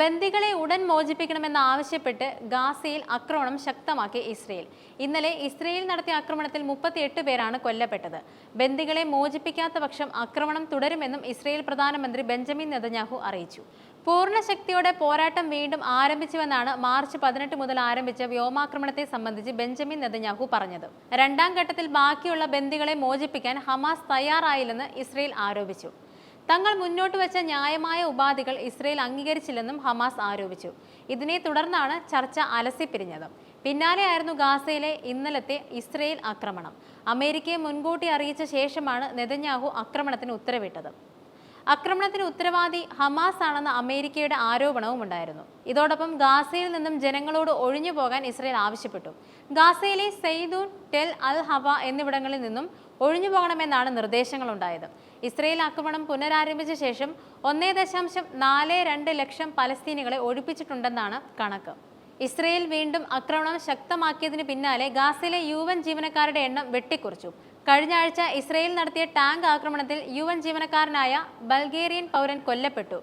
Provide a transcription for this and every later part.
ബന്ദികളെ ഉടൻ മോചിപ്പിക്കണമെന്ന് ആവശ്യപ്പെട്ട് ഗാസയിൽ ആക്രമണം ശക്തമാക്കി ഇസ്രയേൽ. ഇന്നലെ ഇസ്രയേൽ നടത്തിയ ആക്രമണത്തിൽ മുപ്പത്തിയെട്ട് പേരാണ് കൊല്ലപ്പെട്ടത്. ബന്ദികളെ മോചിപ്പിക്കാത്ത പക്ഷം ആക്രമണം തുടരുമെന്നും ഇസ്രയേൽ പ്രധാനമന്ത്രി ബെഞ്ചമിൻ നെതന്യാഹു അറിയിച്ചു. പൂർണ ശക്തിയോടെ പോരാട്ടം വീണ്ടും ആരംഭിച്ചുവെന്നാണ് മാർച്ച് പതിനെട്ട് മുതൽ ആരംഭിച്ച വ്യോമാക്രമണത്തെ സംബന്ധിച്ച് ബെഞ്ചമിൻ നെതന്യാഹു പറഞ്ഞത്. രണ്ടാം ഘട്ടത്തിൽ ബാക്കിയുള്ള ബന്ദികളെ മോചിപ്പിക്കാൻ ഹമാസ് തയ്യാറായില്ലെന്ന് ഇസ്രയേൽ ആരോപിച്ചു. തങ്ങൾ മുന്നോട്ട് വെച്ച ന്യായമായ ഉപാധികൾ ഇസ്രയേൽ അംഗീകരിച്ചില്ലെന്നും ഹമാസ് ആരോപിച്ചു. ഇതിനെ തുടർന്നാണ് ചർച്ച അലസിപ്പിരിഞ്ഞത് പിന്നാലെയായിരുന്നു ഗാസയിലെ ഇന്നലത്തെ ഇസ്രയേൽ ആക്രമണം. അമേരിക്കയെ മുൻകൂട്ടി അറിയിച്ച ശേഷമാണ് നെതന്യാഹു ആക്രമണത്തിന് ഉത്തരവിട്ടത്. ആക്രമണത്തിന് ഉത്തരവാദി ഹമാസ് ആണെന്ന അമേരിക്കയുടെ ആരോപണവും ഉണ്ടായിരുന്നു. ഇതോടൊപ്പം ഗാസയിൽ നിന്നും ജനങ്ങളോട് ഒഴിഞ്ഞു പോകാൻ ഇസ്രയേൽ ആവശ്യപ്പെട്ടു. ഗാസയിലെ സെയ്ദൂൻ ടെൽ അൽ ഹവ എന്നിവിടങ്ങളിൽ നിന്നും ഒഴിഞ്ഞു പോകണമെന്നാണ് നിർദ്ദേശങ്ങളുണ്ടായത്. ഇസ്രയേൽ ആക്രമണം പുനരാരംഭിച്ച ശേഷം ഒന്നേ ദശാംശം നാല് രണ്ട് ലക്ഷം പലസ്തീനികളെ ഒഴിപ്പിച്ചിട്ടുണ്ടെന്നാണ് കണക്ക്. ഇസ്രയേൽ വീണ്ടും ആക്രമണം ശക്തമാക്കിയതിന് പിന്നാലെ ഗാസയിലെ യു എൻ ജീവനക്കാരുടെ എണ്ണം വെട്ടിക്കുറച്ചു. കഴിഞ്ഞ ആഴ്ച ഇസ്രയേൽ നടത്തിയ ടാങ്ക് ആക്രമണത്തിൽ യു എൻ ജീവനക്കാരനായ ബൾഗേറിയൻ പൗരൻ കൊല്ലപ്പെട്ടു.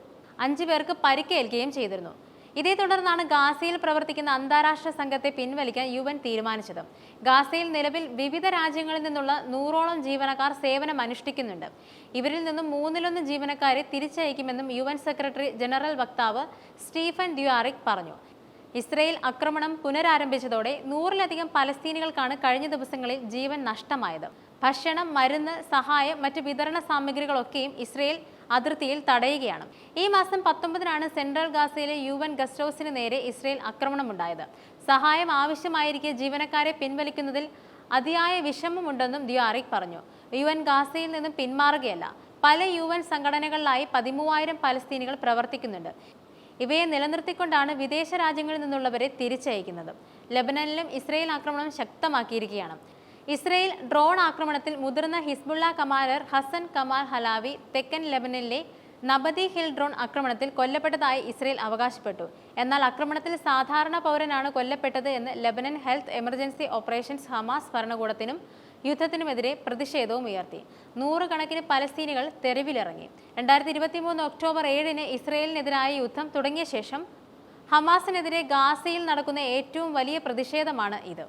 അഞ്ചു പേർക്ക് പരിക്കേൽക്കുകയും ചെയ്തിരുന്നു. ഇതേ തുടർന്നാണ് ഗാസയിൽ പ്രവർത്തിക്കുന്ന അന്താരാഷ്ട്ര സംഘത്തെ പിൻവലിക്കാൻ യു എൻ തീരുമാനിച്ചത്. ഗാസയിൽ നിലവിൽ വിവിധ രാജ്യങ്ങളിൽ നിന്നുള്ള നൂറോളം ജീവനക്കാർ സേവനം അനുഷ്ഠിക്കുന്നുണ്ട്. ഇവരിൽ നിന്നും മൂന്നിലൊന്ന് ജീവനക്കാരെ തിരിച്ചയക്കുമെന്നും യു സെക്രട്ടറി ജനറൽ വക്താവ് സ്റ്റീഫൻ ഡ്യുയാറിക് പറഞ്ഞു. ഇസ്രയേൽ ആക്രമണം പുനരാരംഭിച്ചതോടെ നൂറിലധികം പലസ്തീനികൾക്കാണ് കഴിഞ്ഞ ദിവസങ്ങളിൽ ജീവൻ നഷ്ടമായത്. ഭക്ഷണം മരുന്ന് സഹായം മറ്റ് വിതരണ സാമഗ്രികളൊക്കെയും ഇസ്രയേൽ അതിർത്തിയിൽ തടയുകയാണ്. ഈ മാസം പത്തൊമ്പതിനാണ് സെൻട്രൽ ഗാസയിലെ യു എൻ ഗസ്റ്റ് ഹൗസിന് നേരെ ഇസ്രയേൽ ആക്രമണമുണ്ടായത്. സഹായം ആവശ്യമായിരിക്കെ ജീവനക്കാരെ പിൻവലിക്കുന്നതിൽ അതിയായ വിഷമമുണ്ടെന്നും ദിയാറിക് പറഞ്ഞു. യു എൻ ഗാസയിൽ നിന്നും പിന്മാറുകയല്ല. പല യു എൻ സംഘടനകളിലായി പതിമൂവായിരം പലസ്തീനികൾ പ്രവർത്തിക്കുന്നുണ്ട്. ഇവയെ നിലനിർത്തിക്കൊണ്ടാണ് വിദേശ രാജ്യങ്ങളിൽ നിന്നുള്ളവരെ തിരിച്ചയക്കുന്നത്. ലബനനിലും ഇസ്രയേൽ ആക്രമണം ശക്തമാക്കിയിരിക്കുകയാണ് ഇസ്രയേൽ ഡ്രോൺ ആക്രമണത്തിൽ മുതിർന്ന Hezbollah commander Hassan Kamal Halawi തെക്കൻ ലെബനിലെ നബദി ഹിൽ ഡ്രോൺ ആക്രമണത്തിൽ കൊല്ലപ്പെട്ടതായി ഇസ്രയേൽ അവകാശപ്പെട്ടു. എന്നാൽ ആക്രമണത്തിൽ സാധാരണ പൗരനാണ് കൊല്ലപ്പെട്ടത് എന്ന് Lebanon health emergency operations Hamas ഭരണകൂടത്തിനും യുദ്ധത്തിനുമെതിരെ പ്രതിഷേധവും ഉയർത്തി. നൂറുകണക്കിന് പലസ്തീനികൾ തെരുവിലിറങ്ങി. രണ്ടായിരത്തി ഇരുപത്തി മൂന്ന് ഒക്ടോബർ ഏഴിന് ഇസ്രയേലിനെതിരായ യുദ്ധം തുടങ്ങിയ ശേഷം ഹമാസിനെതിരെ ഗാസയിൽ നടക്കുന്ന ഏറ്റവും വലിയ പ്രതിഷേധമാണ് ഇത്.